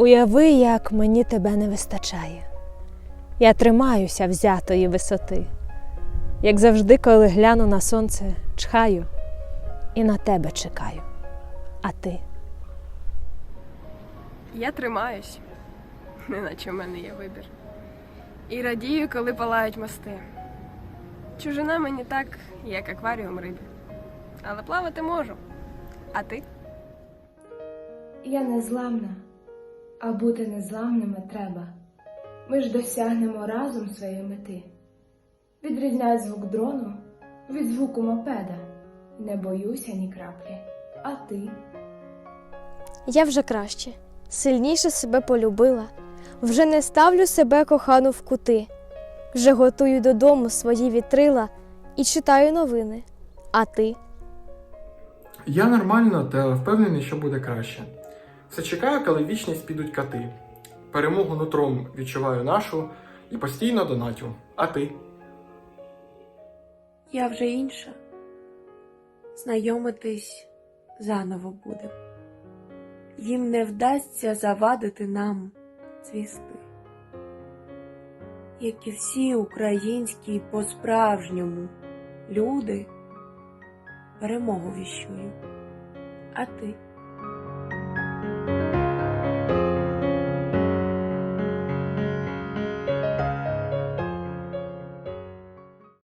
Уяви, як мені тебе не вистачає. Я тримаюся взятої висоти. Як завжди, коли гляну на сонце, чхаю і на тебе чекаю. А ти? Я тримаюсь, неначе в мене є вибір. І радію, коли палають мости. Чужина мені так, як акваріум рибі. Але плавати можу. А ти? Я незламна, а бути незламними треба. Ми ж досягнемо разом своєї мети. Відрізняю звук дрону від звуку мопеда. Не боюся ні краплі. А ти? Я вже краще, сильніше себе полюбила, вже не ставлю себе кохану в кути, вже готую додому свої вітрила і читаю новини. А ти? Я нормально та впевнений, що буде краще. Все чекаю, коли вічність підуть коти. Перемогу нутром відчуваю нашу і постійно донатю. А ти? Я вже інша. Знайомитись заново буде. Їм не вдасться завадити нам цвісти. Як і всі українські по-справжньому люди, перемогу віщую. А ти?